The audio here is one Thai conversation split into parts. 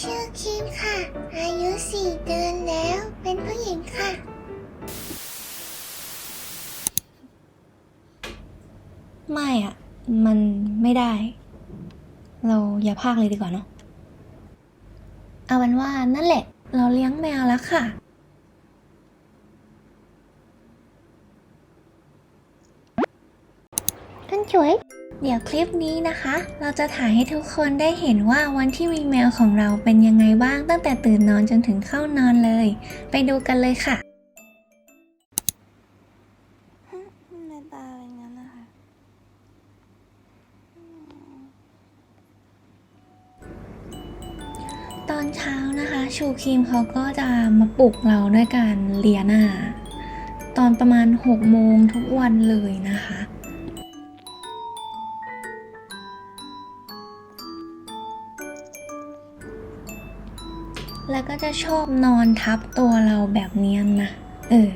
ชื่อคิมค่ะ อายุสี่เดือนแล้ว เป็นผู้หญิงค่ะ ไม่อะมันไม่ได้ เราอย่าพากเลยดีกว่าเนาะเอาเป็นว่านั่นแหละ เราเลี้ยงแมวแล้วค่ะ ท่านช่วย เดี๋ยวคลิปนี้นะคะ เราจะถ่ายให้ทุกคนได้เห็นว่าวันที่มีแมวของเราเป็นยังไงบ้างตั้งแต่ตื่นนอนจนถึงเข้านอนเลย ไปดูกันเลยค่ะในตาเป็นงั้นนะคะตอนเช้านะคะ ชูครีมเขาก็จะมาปลุกเราด้วยการเลียหน้า ตอนประมาณ6โมงทุกวันเลยนะคะ ก็จะชอบนอนทับตัวเราแบบเนี้ยนะ เออ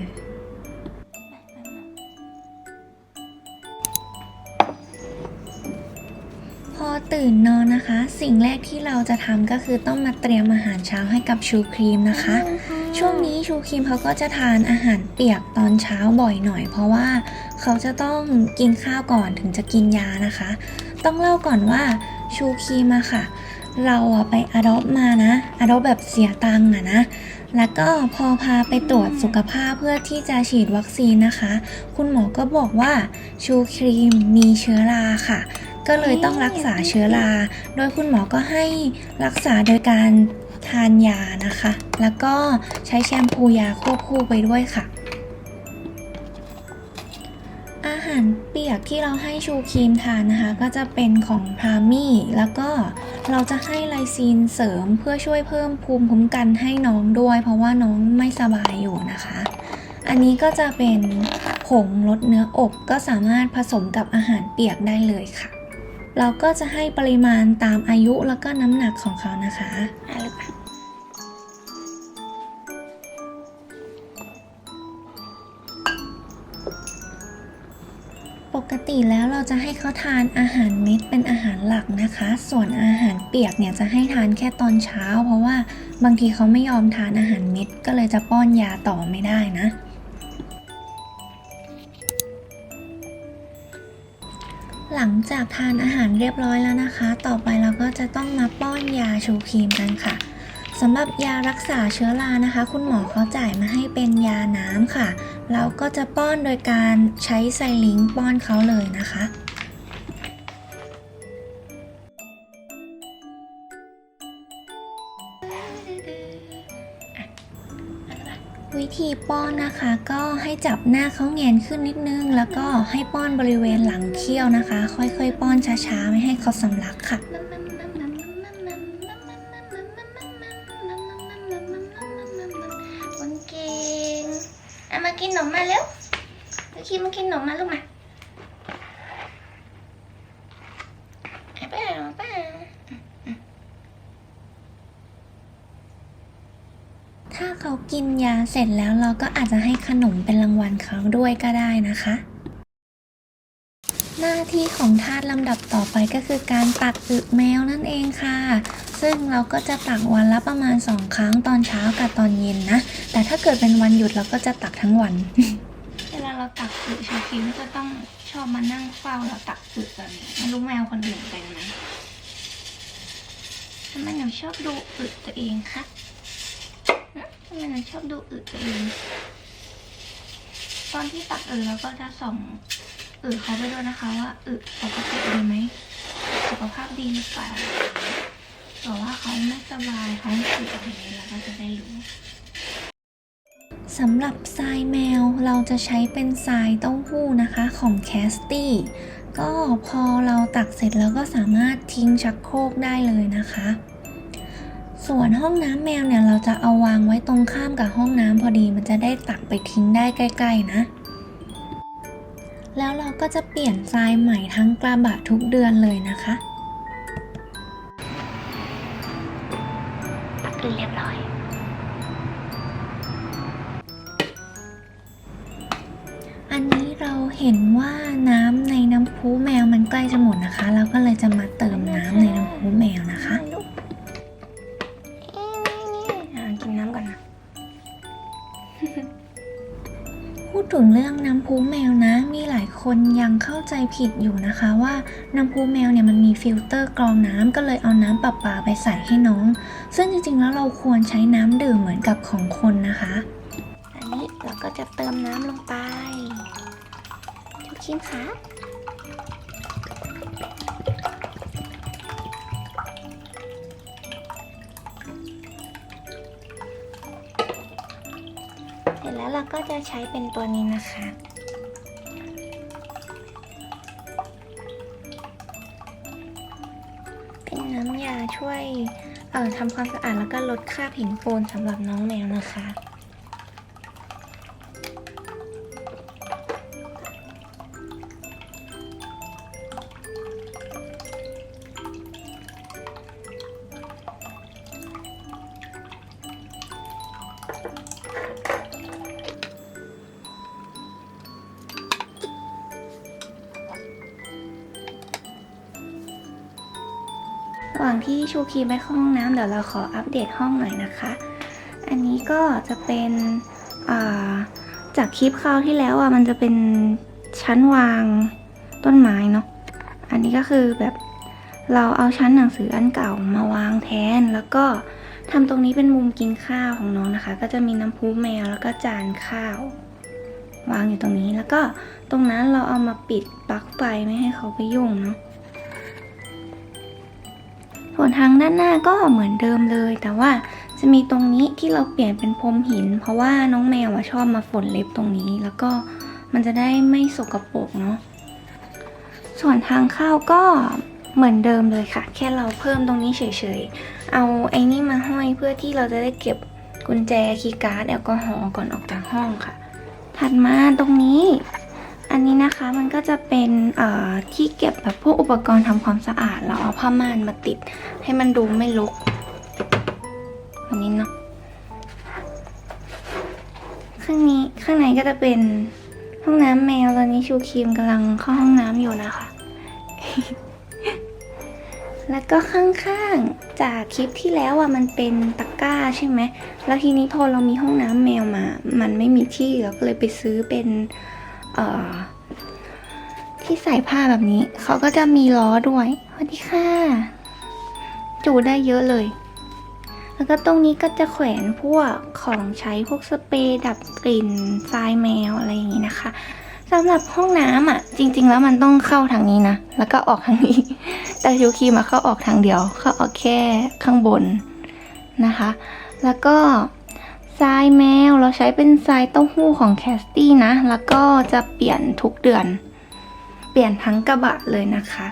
พอตื่นนอนนะคะ สิ่งแรกที่เราจะทำก็คือต้องมาเตรียมอาหารเช้าให้กับชูครีมนะคะ ช่วงนี้ชูครีมเขาก็จะทานอาหารเปียกตอนเช้าบ่อยหน่อย เพราะว่าเขาจะต้องกินข้าวก่อนถึงจะกินยานะคะ ต้องเล่าก่อนว่าชูครีมอะค่ะ เราอะไปอดอปมานะอดอปแบบเสียตังค์อะนะ แล้วก็พอพาไปตรวจสุขภาพเพื่อที่จะฉีดวัคซีนนะคะ คุณหมอก็บอกว่าชูครีมมีเชื้อราค่ะ ก็เลยต้องรักษาเชื้อรา โดยคุณหมอก็ให้รักษาโดยการทานยานะคะ แล้วก็ใช้แชมพูยาควบคู่ไปด้วยค่ะารเปียกที่เราให้ชูครีมทานนะคะ ก็จะเป็นของพรามี่ แล้วก็เราจะให้ไลซีนเสริมเพื่อช่วยเพิ่มภูมิคุ้มกันให้น้องด้วย เพราะว่าน้องไม่สบายอยู่นะคะ อันนี้ก็จะเป็นผงลดเนื้ออบก็สามารถผสมกับอาหารเปียกได้เลยค่ะ เราก็จะให้ปริมาณตามอายุแล้วก็น้ำหนักของเขานะคะ ปกติแล้วเราจะให้เขาทานอาหารเม็ดเป็นอาหารหลักนะคะ ส่วนอาหารเปียกเนี่ยจะให้ทานแค่ตอนเช้า เพราะว่าบางทีเขาไม่ยอมทานอาหารเม็ดก็เลยจะป้อนยาต่อไม่ได้นะหลังจากทานอาหารเรียบร้อยแล้วนะคะ ต่อไปเราก็จะต้องมาป้อนยาชูครีมกันค่ะ สำหรับยารักษาเชื้อรานะคะ คุณหมอเขาจ่ายมาให้เป็นยาน้ำค่ะ เราก็จะป้อนโดยการใช้ไซลิงป้อนเขาเลยนะคะ วิธีป้อนนะคะก็ให้จับหน้าเขาแงนขึ้นนิดนึง แล้วก็ให้ป้อนบริเวณหลังเขี้ยวนะคะ ค่อยๆ ป้อนช้าๆ ไม่ให้เขาสำลักค่ะ มากินขนมมาเร็วลูกคิมมากินขนมมาลูกมาเอาไปเอาไปถ้าเขากินยาเสร็จแล้วเราก็อาจจะให้ขนมเป็นรางวัลเขาด้วยก็ได้นะคะ หน้าที่ของทาสลำดับต่อไปก็คือการตักอึแมวนั่นเองค่ะ ซึ่งเราก็จะตักวันละประมาณ 2 ครั้งตอนเช้ากับตอนเย็นนะ แต่ถ้าเกิดเป็นวันหยุดเราก็จะตักทั้งวัน เวลาเราตักอึชูครีมก็จะต้องชอบมานั่งเฝ้าเราตักอึแบบนี้ไม่รู้แมวคนอื่นเป็นไหมทำไมหนูชอบดูอึตัวเองคะฮะทำไมหนูชอบดูอึตัวเอง ตอนที่ตักอึเราก็จะส่องอึเขาไปด้วยนะคะว่าอึปกติดีไหมสุขภาพดีหรือเปล่า แต่ว่าเขาไม่สบายเขาอึอะไรอย่างนี้เราก็จะได้รู้สำหรับทรายแมวเราจะใช้เป็นทรายเต้าหู้นะคะของแคสตี้ก็พอเราตักเสร็จแล้วก็สามารถทิ้งชักโครกได้เลยนะคะ ส่วนห้องน้ำแมวเนี่ยเราจะเอาวางไว้ตรงข้ามกับห้องน้ำพอดีมันจะได้ตักไปทิ้งได้ใกล้ ๆนะ แล้วเราก็จะเปลี่ยนทรายใหม่ทั้งกระบะทุกเดือนเลยนะคะ ตักอึเรียบร้อย อันนี้เราเห็นว่าน้ำในน้ำพุแมวมันใกล้จะหมดนะคะ เราก็เลยจะมาเติมน้ำในน้ำพุแมวนะคะ พูดถึงเรื่องน้ำพุแมวนะ มีหลายคนยังเข้าใจผิดอยู่นะคะว่าน้ำพุแมวเนี่ยมันมีฟิลเตอร์กรองน้ำก็เลยเอาน้ำประปาไปใส่ให้น้อง ซึ่งจริงๆแล้วเราควรใช้น้ำดื่มเหมือนกับของคนนะคะ อันนี้เราก็จะเติมน้ำลงไปทุกชิ้นคะเก็จะใช้เป็นตัวนี้นะคะ เป็นน้ำยาช่วยเอ่อทำความสะอาดแล้วก็ลดคราบหินปูนสำหรับน้องแมวนะคะางที่ชูคีไปเข้าห้องน้ำเดี๋ยวเราขออัปเดตห้องหน่อยนะคะ อันนี้ก็จะเป็นจากคลิปคราวที่แล้วอะมันจะเป็นชั้นวางต้นไม้เนาะ อันนี้ก็คือแบบเราเอาชั้นหนังสืออันเก่ามาวางแทน แล้วก็ทำตรงนี้เป็นมุมกินข้าวของน้องนะคะ ก็จะมีน้ำพุแมวแล้วก็จานข้าว วางอยู่ตรงนี้แล้วก็ตรงนั้นเราเอามาปิดปลั๊กไฟไม่ให้เขาไปยุ่งเนาะ ทางด้านหน้าก็เหมือนเดิมเลย แต่ว่าจะมีตรงนี้ที่เราเปลี่ยนเป็นพรมหิน เพราะว่าน้องแมวชอบมาฝนเล็บตรงนี้ แล้วก็มันจะได้ไม่สกปรกเนาะส่วนทางเข้าก็เหมือนเดิมเลยค่ะ แค่เราเพิ่มตรงนี้เฉยๆ เอาไอ้นี่มาห้อยเพื่อที่เราจะได้เก็บกุญแจคีย์การ์ดแอลกอฮอล์ก่อนออกจากห้องค่ะ ถัดมาตรงนี้ อันนี้นะคะมันก็จะเป็นที่เก็บแบบพวกอุปกรณ์ทำความสะอาดเราเอาผ้าม่านมาติด ให้มันดูไม่รกอันนี้เนาะข้างนี้ข้างในก็จะเป็นห้องน้ำแมวตอนนี้ชูครีมกำลังเข้าห้องน้ำอยู่นะคะ แล้วก็ข้างๆจากคลิปที่แล้วอะมันเป็นตะกร้าใช่ไหม แล้วทีนี้พอเรามีห้องน้ำแมวมา มันไม่มีที่เราก็เลยไปซื้อเป็น ที่ใส่ผ้าแบบนี้ เขาก็จะมีล้อด้วยสวัสดีค่ะ จูได้เยอะเลย แล้วก็ตรงนี้ก็จะแขวนพวกของใช้พวกสเปรย์ดับกลิ่นทรายแมวอะไรอย่างนี้นะคะสำหรับห้องน้ำอะ จริง ๆ แล้วมันต้องเข้าทางนี้นะ แล้วก็ออกทางนี้ แต่ชูคีมาเข้าออกทางเดียว เข้าออกแค่ข้างบนนะคะ แล้วก็ ทรายแมวเราใช้เป็นทรายเต้าหู้ของแคสตี้นะ แล้วก็จะเปลี่ยนทุกเดือน เปลี่ยนทั้งกระบะเลยนะคะ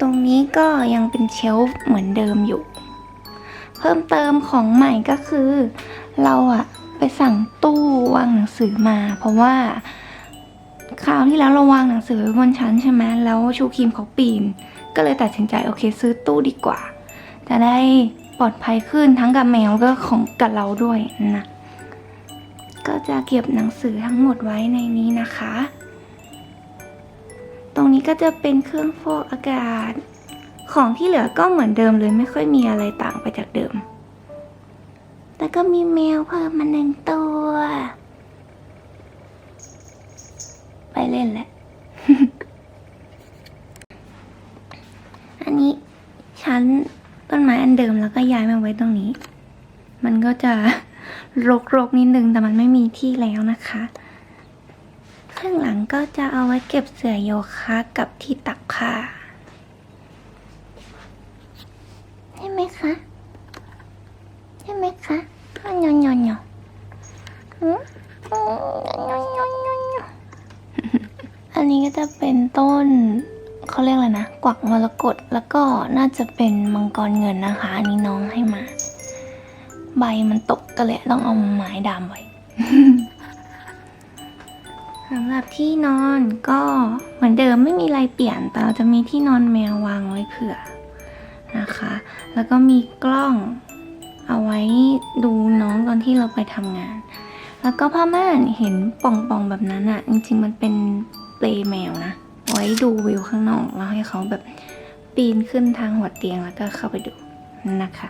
ตรงนี้ก็ยังเป็นเชลฟ์เหมือนเดิมอยู่ เพิ่มเติมของใหม่ก็คือ เราอะไปสั่งตู้วางหนังสือมา เพราะว่าคราวที่แล้วเราวางหนังสือไว้บนชั้นใช่ไหมแล้วชูครีมเขาปีน ก็เลยตัดสินใจโอเคซื้อตู้ดีกว่า จะได้ ลอดภัยขึ้นทั้งกับแมวก็ของกับเราด้วยนะก็จะเก็บหนังสือทั้งหมดไว้ในนี้นะคะ ตรงนี้ก็จะเป็นเครื่องฟอกอากาศ ของที่เหลือก็เหมือนเดิมเลยไม่ค่อยมีอะไรต่างไปจากเดิมแต่ก็มีแมวเพิ่มมาหนึ่งตัว ไปเล่นแหละ อันนี้ชั้น ต้นไม้อันเดิมแล้วก็ย้ายมาไว้ตรงนี้ มันก็จะรกๆนิดนึงแต่มันไม่มีที่แล้วนะคะข้างหลังก็จะเอาไว้เก็บเสื่อโยคะกับที่ตักผ้าใช่ไหมคะใช่ไหมคะอ้อนยอนยอนยอนหืมอืมยอนยอนยอนยอนอันนี้ก็จะเป็นต้น เขาเรียกอะไรนะกวักมรกตแล้วก็น่าจะเป็นมังกรเงินนะคะ อันนี้น้องให้มา ใบมันตกก็เลยต้องเอาไม้ดามไว้สำหรับที่นอนก็เหมือนเดิมไม่มีอะไรเปลี่ยน แต่เราจะมีที่นอนแมววางไว้เผื่อนะคะ แล้วก็มีกล้องเอาไว้ดูน้องตอนที่เราไปทำงาน แล้วก็ผ้าม่านเห็นป่องๆแบบนั้นอะ่ะ จริงๆมันเป็นเปลแมวนะ ไว้ดูวิวข้างนอกแล้วให้เขาแบบปีนขึ้นทางหัวเตียงแล้วก็เข้าไปดูนะคะ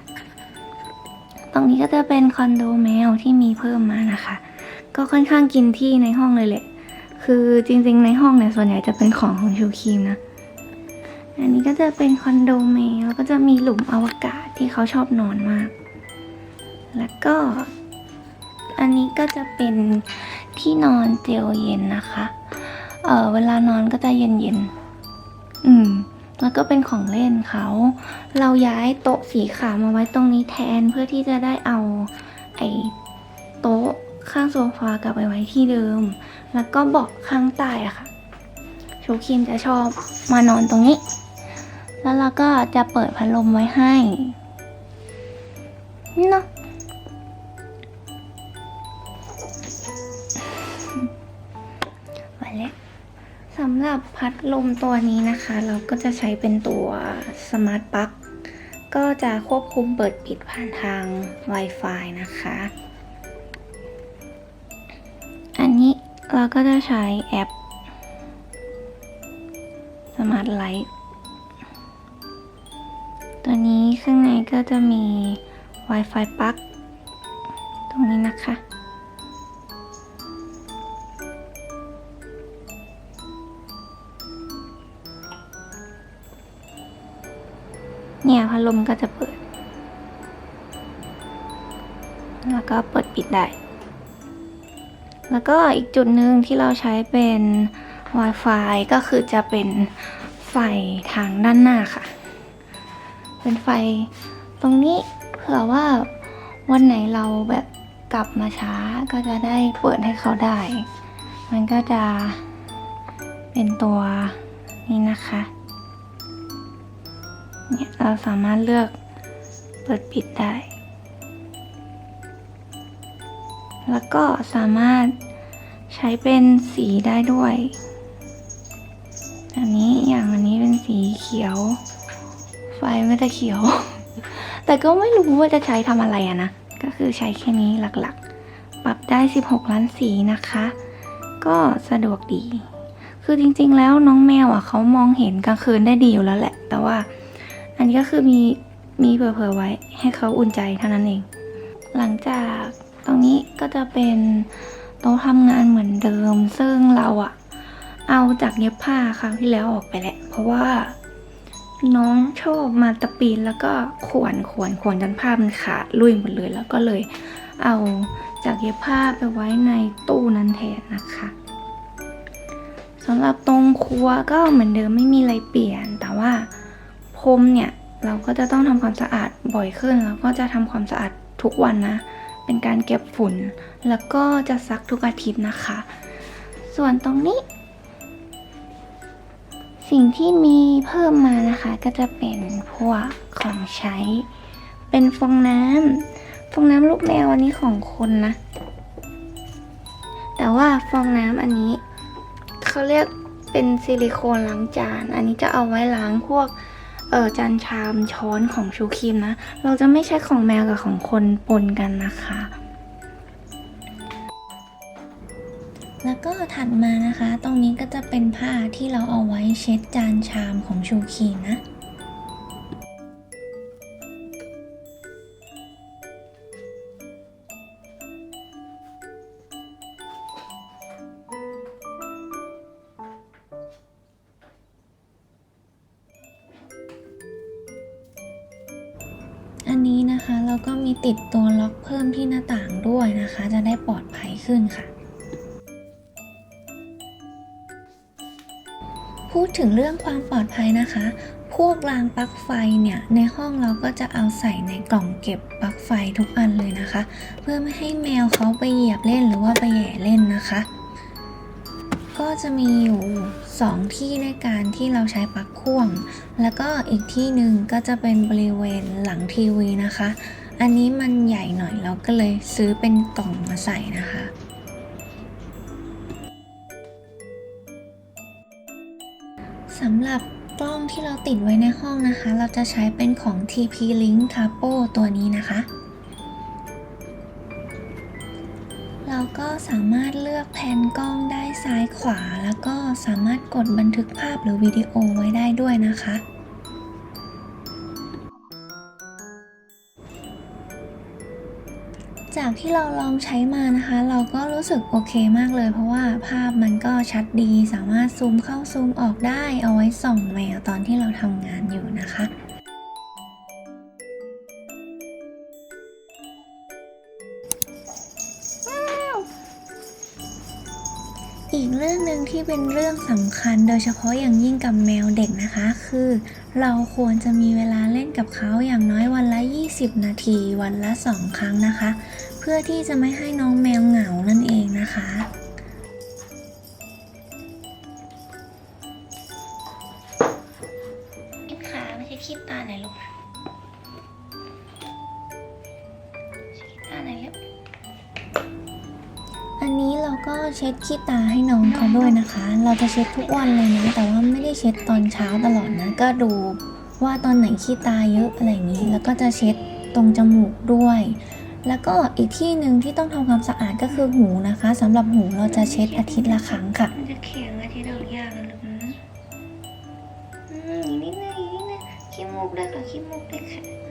ตรงนี้ก็จะเป็นคอนโดแมวที่มีเพิ่มมานะคะ ก็ค่อนข้างกินที่ในห้องเลยแหละ คือจริงๆในห้องเนี่ยส่วนใหญ่จะเป็นของของชูคีมนะ อันนี้ก็จะเป็นคอนโดแมวแล้วก็จะมีหลุมอวกาศที่เขาชอบนอนมาก แล้วก็อันนี้ก็จะเป็นที่นอนเจลเย็นนะคะ เออเวลานอนก็จะเย็นๆ อืม แล้วก็เป็นของเล่นเขา เราย้ายโต๊ะสีขาวมาไว้ตรงนี้แทนเพื่อที่จะได้เอา ไอ้โต๊ะข้างโซฟากลับไปไว้ที่เดิม แล้วก็เบาะข้างใต้อะค่ะ ชูครีมจะชอบมานอนตรงนี้ แล้วเราก็จะเปิดพัดลมไว้ให้เนาะ สำหรับพัดลมตัวนี้นะคะ เราก็จะใช้เป็นตัวสมาร์ทปลั๊กก็จะควบคุมเปิดปิดผ่านทาง Wi-Fi นะคะ อันนี้เราก็จะใช้แอป Smart Light ตัวนี้ข้างในก็จะมี Wi-Fi ปลั๊กตรงนี้นะคะ ลมก็จะเปิด แล้วก็เปิดปิดได้ แล้วก็อีกจุดหนึ่งที่เราใช้เป็น Wi-Fi ก็คือจะเป็นไฟทางด้านหน้าค่ะ เป็นไฟตรงนี้เผื่อว่าวันไหนเราแบบกลับมาช้าก็จะได้เปิดให้เขาได้ มันก็จะเป็นตัวนี้นะคะ เราสามารถเลือกเปิดปิดได้ แล้วก็สามารถใช้เป็นสีได้ด้วย อันนี้อย่างอันนี้เป็นสีเขียว ไฟไม่ได้เขียว แต่ก็ไม่รู้ว่าจะใช้ทำอะไรอะนะ ก็คือใช้แค่นี้หลักๆ ปรับได้ 16 ล้านสีนะคะ ก็สะดวกดี คือจริงๆแล้วน้องแมวอะเขามองเห็นกลางคืนได้ดีอยู่แล้วแหละ แต่ว่า อันนี้ก็คือมีมีเผื่อๆไว้ให้เขาอุ่นใจเท่านั้นเอง หลังจากตรงนี้ก็จะเป็นโต๊ะทำงานเหมือนเดิม ซึ่งเราอะเอาจากเย็บผ้าครั้งที่แล้วออกไปแหละ เพราะว่าน้องชอบมาตะปีนแล้วก็ขวนขวนขวนจนผ้ามันขาดลุยหมดเลย แล้วก็เลยเอาจากเย็บผ้าไปไว้ในตู้นั้นแทนนะคะสำหรับตรงครัวก็เหมือนเดิมไม่มีอะไรเปลี่ยนแต่ว่า พรมเนี่ยเราก็จะต้องทำความสะอาดบ่อยขึ้น แล้วก็จะทำความสะอาดทุกวันนะ เป็นการเก็บฝุ่น แล้วก็จะซักทุกอาทิตย์นะคะ ส่วนตรงนี้ สิ่งที่มีเพิ่มมานะคะ ก็จะเป็นพวกของใช้ เป็นฟองน้ำฟองน้ำลูกแมวอันนี้ของคนนะ แต่ว่าฟองน้ำอันนี้เขาเรียกเป็นซิลิโคนล้างจาน อันนี้จะเอาไว้ล้างพวก เออจานชามช้อนของชูครีมนะ เราจะไม่ใช้ของแมวกับของคนปนกันนะคะ แล้วก็ถัดมานะคะ ตรงนี้ก็จะเป็นผ้าที่เราเอาไว้เช็ดจานชามของชูคีนะ นี้นะคะเราก็มีติดตัวล็อกเพิ่มที่หน้าต่างด้วยนะคะ จะได้ปลอดภัยขึ้นค่ะ พูดถึงเรื่องความปลอดภัยนะคะ พวกรางปลั๊กไฟเนี่ยในห้องเราก็จะเอาใส่ในกล่องเก็บปลั๊กไฟทุกอันเลยนะคะ เพื่อไม่ให้แมวเขาไปเหยียบเล่นหรือว่าไปแย่เล่นนะคะ จะมีอยู่2ที่ในการที่เราใช้ปลั๊กพ่วง แล้วก็อีกที่หนึ่งก็จะเป็นบริเวณหลังทีวีนะคะ อันนี้มันใหญ่หน่อยเราก็เลยซื้อเป็นกล่องมาใส่นะคะสำหรับกล้องที่เราติดไว้ในห้องนะคะ เราจะใช้เป็นของ TP Link Capo ตัวนี้นะคะ ก็สามารถเลือกแผนกล้องได้ซ้ายขวา แล้วก็สามารถกดบันทึกภาพหรือวิดีโอไว้ได้ด้วยนะคะ จากที่เราลองใช้มานะคะ เราก็รู้สึกโอเคมากเลย เพราะว่าภาพมันก็ชัดดี สามารถซูมเข้าซูมออกได้เอาไว้ส่องแมวตอนที่เราทำงานอยู่นะคะ อีกเรื่องหนึ่งที่เป็นเรื่องสำคัญ โดยเฉพาะอย่างยิ่งกับแมวเด็กนะคะ คือ เราควรจะมีเวลาเล่นกับเขาอย่างน้อยวันละ 20 นาที วันละ 2 ครั้งนะคะ เพื่อที่จะไม่ให้น้องแมวเหงา ช็ดขี้ตาให้น้องเขาด้วยนะคะ เราจะเช็ดทุกวันเลยนะแต่ว่าไม่ได้เช็ดตอนเช้าตลอดนะ ก็ดูว่าตอนไหนขี้ตาเยอะอะไรอย่างนี้ แล้วก็จะเช็ดตรงจมูกด้วย แล้วก็อีกที่หนึ่งที่ต้องทำความสะอาดก็คือหูนะคะสำหรับหูเราจะเช็ดอาทิตย์ละครั้งค่ะ มันจะแข็งอาทิตย์เรายากนะลูกนะอืมอีกนิดนึงอีกนิดนึงขี้มูกด้วยค่ะขี้มูกด้วยค่ะ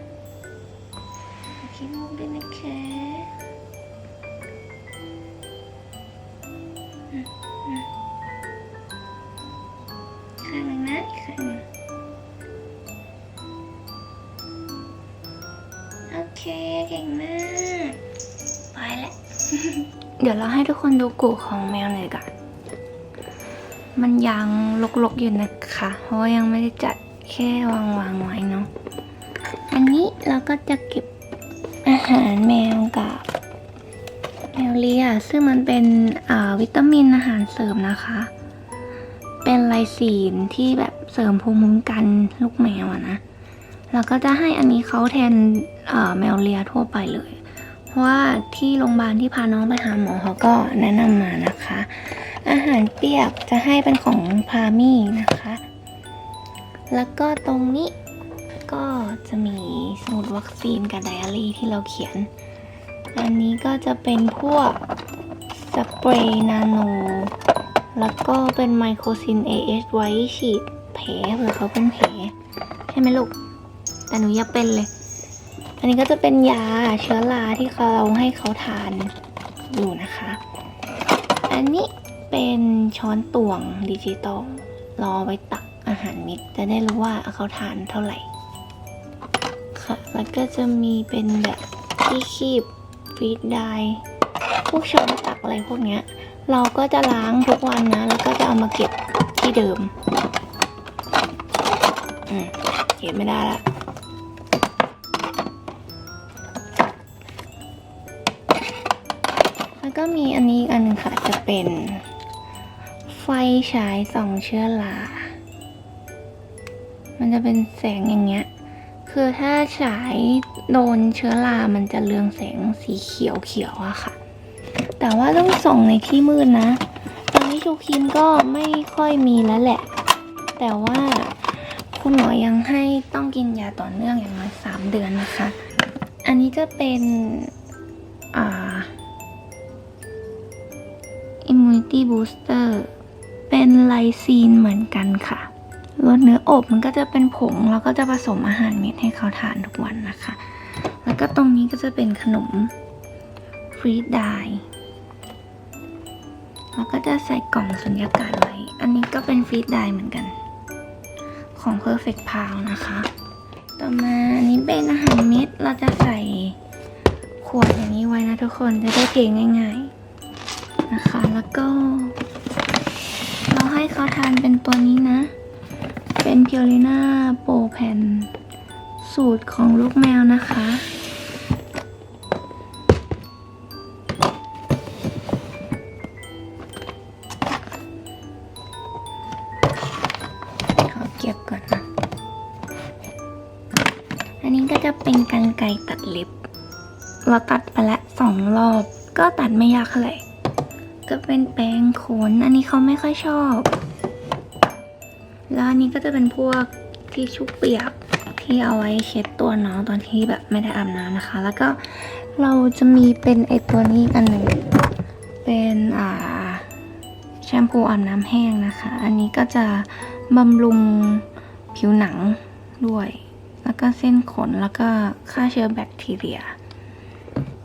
เคเก่งมากไปแล้วเดี๋ยวเราให้ทุกคนดูกูของแมวหน่อยก่อนมันยังลกๆอยู่นะคะ เพราะว่ายังไม่ได้จัดแค่วางวางๆไว้เนาะอันนี้เราก็จะเก็บอาหารแมวกับแมวเลียซึ่งมันเป็นวิตามินอาหารเสริมนะคะ เป็นไลซีนที่แบบเสริมภูมิคุ้มกันลูกแมวอะนะเราก็จะให้อันนี้เขาแทน แมวเลียทั่วไปเลย เพราะว่าที่โรงพยาบาลที่พาน้องไปหาหมอเขาก็แนะนำมานะคะ อาหารเปียกจะให้เป็นของพามี่นะคะ แล้วก็ตรงนี้ก็จะมีสมุดวัคซีนกับไดอารี่ที่เราเขียน อันนี้ก็จะเป็นพวกสเปรย์นาโน แล้วก็เป็นไมโครซิน AH ไว้ฉีดแผลเผื่อเขาเป็นแผล ใช่ไหมลูกแต่หนูอย่าเป็นเลย อันนี้ก็จะเป็นยาเชื้อราที่เราให้เขาทานอยู่นะคะ อันนี้เป็นช้อนตวงดิจิตอลรอไว้ตักอาหารม็ดจะได้รู้ว่าเขาทานเท่าไหร่ ค่ะ แล้วก็จะมีเป็นแบบที่คีบฟีดได้พวกช้อนตักอะไรพวกเนี้ย เราก็จะล้างทุกวันนะ แล้วก็จะเอามาเก็บที่เดิม อืมเก็บไม่ได้ละ ก็มีอันนี้อีกอันหนึ่งค่ะจะเป็น ไฟฉายส่องเชื้อรามันจะเป็นแสงอย่างเงี้ย คือถ้าฉายโดนเชื้อรา มันจะเรืองแสงสีเขียวเขียวๆอะค่ะ แต่ว่าต้องส่องในที่มืดนะตอนนี้ชูครีมก็ไม่ค่อยมีแล้วแหละ แต่ว่าคุณหมอยังให้ต้องกินยาต่อเนื่องอย่างน้อยสามเดือนนะคะ อันนี้จะเป็น อ่า Immunity Booster เป็นไลซีนเหมือนกันค่ะรสเนื้ออบมันก็จะเป็นผง แล้วก็จะผสมอาหารเม็ดให้เขาทานทุกวันนะคะ แล้วก็ตรงนี้ก็จะเป็นขนมฟรีดไดแล้วก็จะใส่กล่องสุญญากาศไว้ อันนี้ก็เป็นฟรีดไดเหมือนกัน ของ Perfect p a l นะคะ ต่อมาอันนี้เป็นอาหารเม็ด เราจะใส่ขวดอย่างนี้ไว้นะทุกคน จะได้เทง่ายๆ นะคะ แล้วก็ เราให้เขาทานเป็นตัวนี้นะ เป็นเพิอลิน่าโปรแพนสูตรของลูกแมวนะคะขอเก็บก่อนนะ อันนี้ก็จะเป็นกันไกรตัดเล็บ เราตัดไปล้วสองรอบ ก็ตัดไม่ยากเท่าไหร่ ก็เป็นแปรงขน อันนี้เขาไม่ค่อยชอบ แล้วอันนี้ก็จะเป็นพวกที่ชุบเปียกที่เอาไว้เช็ดตัวน้องตอนที่แบบไม่ได้อาบน้ำนะคะ แล้วก็เราจะมีเป็นไอตัวนี้อันหนึ่งเป็นอ่าแชมพูอาบน้ำแห้งนะคะ อันนี้ก็จะบำรุงผิวหนังด้วย แล้วก็เส้นขนแล้วก็ฆ่าเชื้อแบคทีเรีย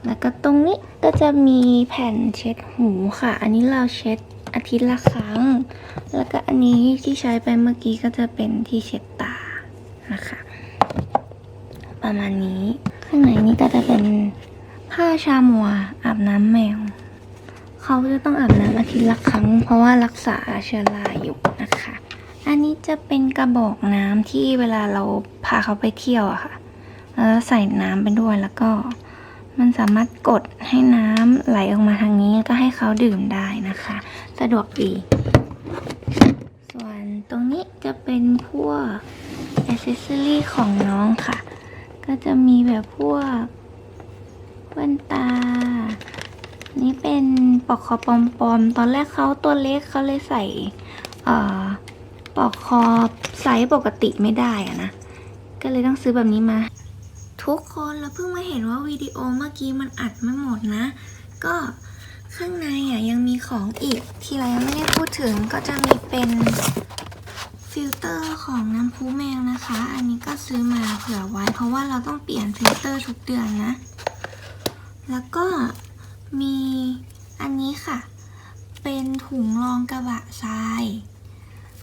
แล้วก็ตรงนี้ก็จะมีแผ่นเช็ดหูค่ะ อันนี้เราเช็ดอาทิตย์ละครั้ง แล้วก็อันนี้ที่ใช้ไปเมื่อกี้ก็จะเป็นที่เช็ดตานะคะ ประมาณนี้ ข้างในนี้ก็จะเป็นผ้าชามัวอาบน้ำแมว เขาจะต้องอาบน้ำอาทิตย์ละครั้ง เพราะว่ารักษาเชื้อราอยู่นะคะ อันนี้จะเป็นกระบอกน้ำที่เวลาเราพาเขาไปเที่ยวอะค่ะแล้วใส่น้ำไปด้วยแล้วก็ มันสามารถกดให้น้ำไหลออกมาทางนี้ก็ให้เขาดื่มได้นะคะ สะดวกดี ส่วนตรงนี้จะเป็นพวกอ c เซสซอรี่ของน้องค่ะ ก็จะมีแบบพวกแว่นตา นี่เป็นปลอกคอปลอมๆ ตอนแรกเขาตัวเล็กเขาเลยใส่เอ่อปลอกคอไซส์ปกติไม่ได้อะนะ ก็เลยต้องซื้อแบบนี้มา ทุกคนเราเพิ่งมาเห็นว่าวิดีโอเมื่อกี้มันอัดไม่หมดนะ ก็ข้างในอะยังมีของอีกที่เรายังไม่ได้พูดถึงก็จะมีเป็นฟิลเตอร์ของน้ำพุแมวนะคะ อันนี้ก็ซื้อมาเผื่อไว้ เพราะว่าเราต้องเปลี่ยนฟิลเตอร์ทุกเดือนนะ แล้วก็มีอันนี้ค่ะ เป็นถุงรองกระบะทราย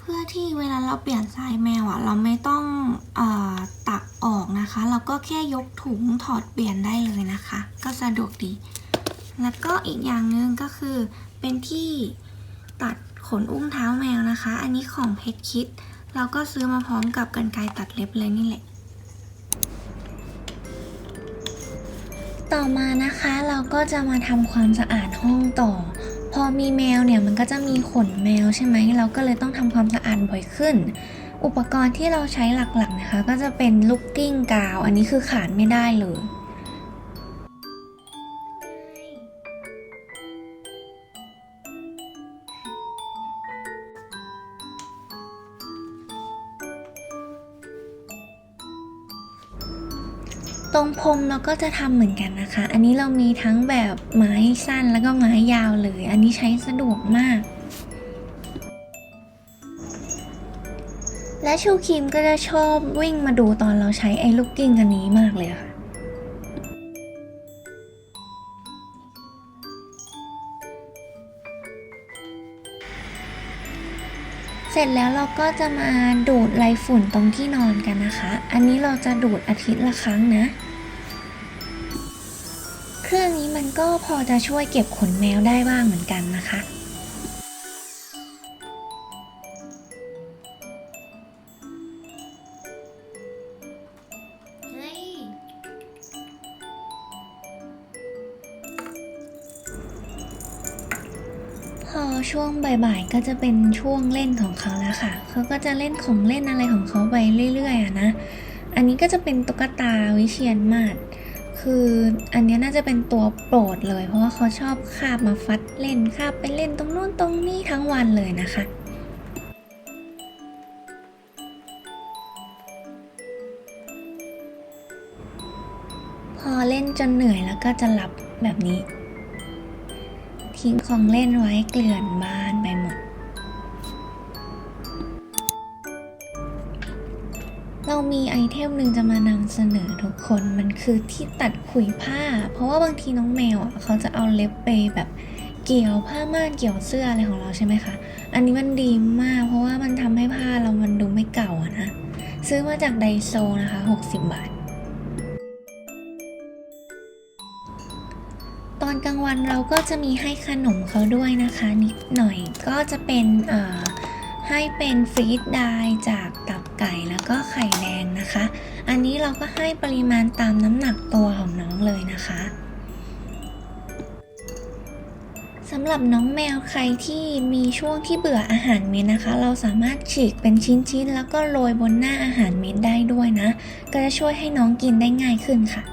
พื่อที่เวลาเราเปลี่ยนทรายแมวอะเราไม่ต้องออตักออกนะคะ เราก็แค่ยกถุงถอดเปลี่ยนได้เลยนะคะ ก็สะดวกดี แล้วก็อีกอย่างหนึ่งก็คือเป็นที่ตัดขนอุ้งเท้าแมวนะคะ อันนี้ของเพชรคิด เราก็ซื้อมาพร้อมกับกันไกรตัดเล็บเลยนี่แหละ ต่อมานะคะเราก็จะมาทำความสะอาดห้องต่อ พอมีแมวเนี่ยมันก็จะมีขนแมวใช่ไหมเราก็เลยต้องทำความสะอาดบ่อยขึ้น อุปกรณ์ที่เราใช้หลักๆนะคะ ก็จะเป็นลูกกิ้งกาว อันนี้คือขาดไม่ได้เลย พรมเราก็จะทำเหมือนกันนะคะ อันนี้เรามีทั้งแบบไม้สั้นแล้วก็ไม้ยาวเลย อันนี้ใช้สะดวกมาก และชูครีมก็จะชอบวิ่งมาดูตอนเราใช้ไอ้ลูกกิ้งอันนี้มากเลยค่ะเสร็จแล้วเราก็จะมาดูดไรฝุ่นตรงที่นอนกันนะคะ อันนี้เราจะดูดอาทิตย์ละครั้งนะ รื่องนี้มันก็พอจะช่วยเก็บขนแมวได้บ้างเหมือนกันนะคะ เฮ้ย พอช่วงบ่ายๆก็จะเป็นช่วงเล่นของเขาแล้วค่ะ เขาก็จะเล่นของเล่นอะไรของเขาไปเรื่อยๆอะนะ อันนี้ก็จะเป็นตุ๊กตาวิเชียนมาศ คืออันนี้น่าจะเป็นตัวโปรดเลย เพราะว่าเขาชอบคาบมาฟัดเล่นคาบไปเล่นตรงโน้นตรงนี้ทั้งวันเลยนะคะพอเล่นจนเหนื่อยแล้วก็จะหลับแบบนี้ ทิ้งของเล่นไว้เกลื่อนบ้านไปหม มีไอเทมหนึ่งจะมานำเสนอทุกคนมันคือที่ตัดขุยผ้า เพราะว่าบางทีน้องแมวอะเขาจะเอาเล็บไปแบบเกี่ยวผ้าม่านเกี่ยวเสื้ออะไรของเราใช่ไหมคะ อันนี้มันดีมาก เพราะว่ามันทำให้ผ้าเรามันดูไม่เก่าอะนะ ซื้อมาจากไดโซนะคะ 60 บาท ตอนกลางวันเราก็จะมีให้ขนมเขาด้วยนะคะ นิดหน่อยก็จะเป็นเอ่อให้เป็นฟรีดไดจากตับ ไก่แล้วก็ไข่แดงนะคะ อันนี้เราก็ให้ปริมาณตามน้ำหนักตัวของน้องเลยนะคะสำหรับน้องแมวใครที่มีช่วงที่เบื่ออาหารเม็ดนะคะ เราสามารถฉีกเป็นชิ้นๆ แล้วก็โรยบนหน้าอาหารเม็ดได้ด้วยนะ ก็จะช่วยให้น้องกินได้ง่ายขึ้นค่ะ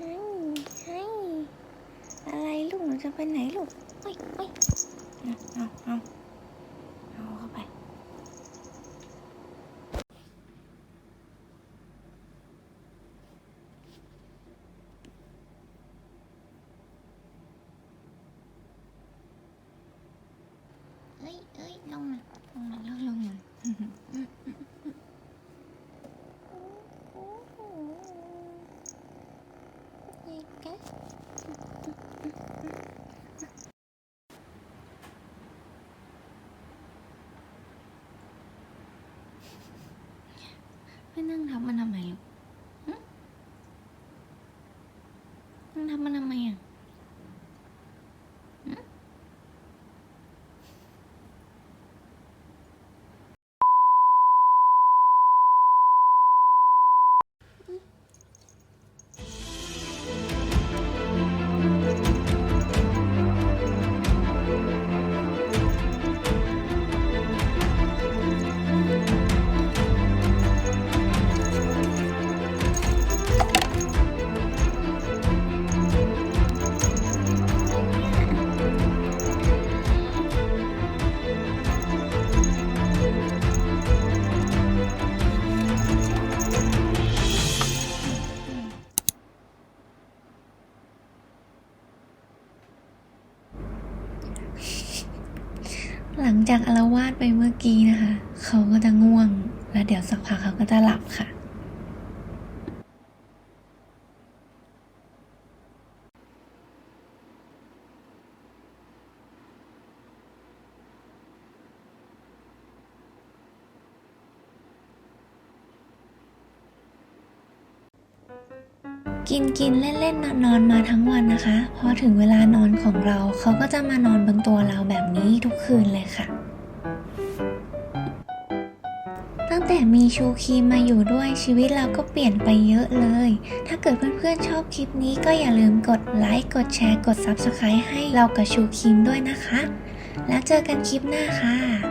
ฮังฮังอะไรลูกหนูจะไปไหนลูกเฮ้ยเฮ้ยเอาเอาเอา กี้นะคะ เขาก็จะง่วง แล้วเดี๋ยวสักพักเขาก็จะหลับค่ะ กินกินเล่นเล่นนอนนอนมาทั้งวันนะคะ พอถึงเวลานอนของเราเขาก็จะมานอนบนตัวเราแบบนี้ทุกคืนเลยค่ะ แต่มีชูครีมมาอยู่ด้วยชีวิตเราก็เปลี่ยนไปเยอะเลย ถ้าเกิดเพื่อนๆชอบคลิปนี้ก็อย่าลืมกดไลค์ กดแชร์ กด Subscribe ให้เรากับชูครีมด้วยนะคะ แล้วเจอกันคลิปหน้าค่ะ